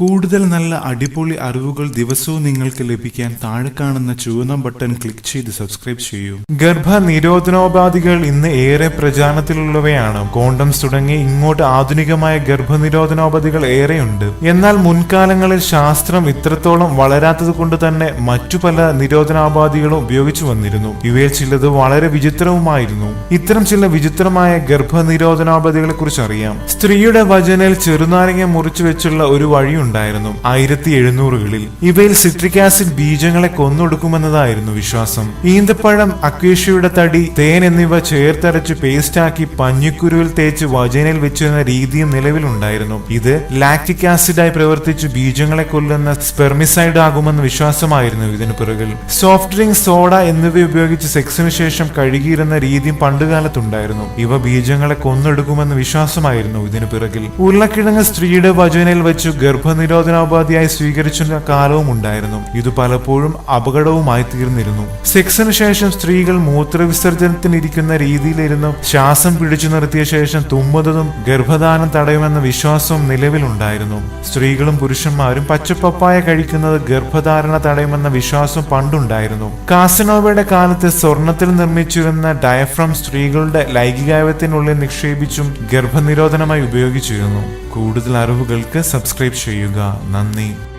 കൂടുതൽ നല്ല അടിപൊളി അറിവുകൾ ദിവസവും നിങ്ങൾക്ക് ലഭിക്കാൻ താഴെ കാണുന്ന ചുവന്ന ബട്ടൺ ക്ലിക്ക് ചെയ്ത് സബ്സ്ക്രൈബ് ചെയ്യൂ. ഗർഭ നിരോധനോപാധികൾ ഇന്ന് ഏറെ പ്രചാരത്തിലുള്ളവയാണ് കോണ്ടംസ് തുടങ്ങി ഇങ്ങോട്ട് ആധുനികമായ ഗർഭനിരോധനോപാധികൾ ഏറെയുണ്ട്. എന്നാൽ മുൻകാലങ്ങളിൽ ശാസ്ത്രം ഇത്രത്തോളം വളരാത്തത് കൊണ്ട് തന്നെ മറ്റു പല നിരോധനോപാധികളും ഉപയോഗിച്ചു വന്നിരുന്നു. ഇവയിൽ ചിലത് വളരെ വിചിത്രവുമായിരുന്നു. ഇത്തരം ചില വിചിത്രമായ ഗർഭനിരോധനോപാധികളെ കുറിച്ച് അറിയാം. സ്ത്രീയുടെ വചനയിൽ ചെറുനാരങ്ങ മുറിച്ചു വെച്ചുള്ള ഒരു വഴിയുണ്ടായിരുന്നു ആയിരത്തി എഴുന്നൂറുകളിൽ ഇവയിൽ സിട്രിക് ആസിഡ് ബീജങ്ങളെ കൊന്നൊടുക്കുമെന്നതായിരുന്നു വിശ്വാസം. ഈന്തപ്പഴം അക്വേഷ്യയുടെ തടി തേൻ എന്നിവ ചേർത്തരച്ച് പേസ്റ്റാക്കി പഞ്ഞിക്കുരുവിൽ തേച്ച് വചനയിൽ വെച്ചിരുന്ന രീതിയും നിലവിലുണ്ടായിരുന്നു ഇത് ലാക്റ്റിക് ആസിഡായി പ്രവർത്തിച്ച് ബീജങ്ങളെ കൊല്ലുന്ന സ്പെർമിസൈഡ് ആകുമെന്ന വിശ്വാസമായിരുന്നു ഇതിനു പിറകിൽ. സോഫ്റ്റ് ഡ്രിങ്ക് സോഡ എന്നിവ ഉപയോഗിച്ച് സെക്സിന് ശേഷം കഴുകിയിരുന്ന രീതിയും പണ്ടുകാലത്തുണ്ടായിരുന്നു. ഇവ ബീജങ്ങളെ കൊന്നെടുക്കുമെന്ന വിശ്വാസമായിരുന്നു ഇതിനു പിറകിൽ. ഉരുളക്കിഴങ്ങ് സ്ത്രീയുടെ വചനയിൽ വെച്ച് ഗർഭനിരോധനോപാധിയായി സ്വീകരിച്ചിരുന്ന കാലവും ഉണ്ടായിരുന്നു. ഇത് പലപ്പോഴും അപകടവുമായി തീർന്നിരുന്നു. സെക്സിന് ശേഷം സ്ത്രീകൾ മൂത്രവിസർജനത്തിനിരിക്കുന്ന രീതിയിലിരുന്നു ശ്വാസം പിടിച്ചു നിർത്തിയ ശേഷം തുമ്മുന്നതും ഗർഭധാനം തടയുമെന്ന വിശ്വാസവും നിലവിലുണ്ടായിരുന്നു. സ്ത്രീകളും പുരുഷന്മാരും പച്ചപ്പപ്പായ കഴിക്കുന്നത് ഗർഭധാരണ തടയുമെന്ന വിശ്വാസം പണ്ടുണ്ടായിരുന്നു. കാസനോവയുടെ കാലത്ത് സ്വർണത്തിൽ നിർമ്മിച്ചിരുന്ന ഡയഫ്രം സ്ത്രീകളുടെ ലൈംഗികായത്തിനുള്ളിൽ നിക്ഷേപിച്ചും ഗർഭനിരോധനമായി ഉപയോഗിച്ചിരുന്നു. കൂടുതൽ അറിവുകൾക്ക് സബ്സ്ക്രൈബ് ചെയ്യുക. നന്ദി.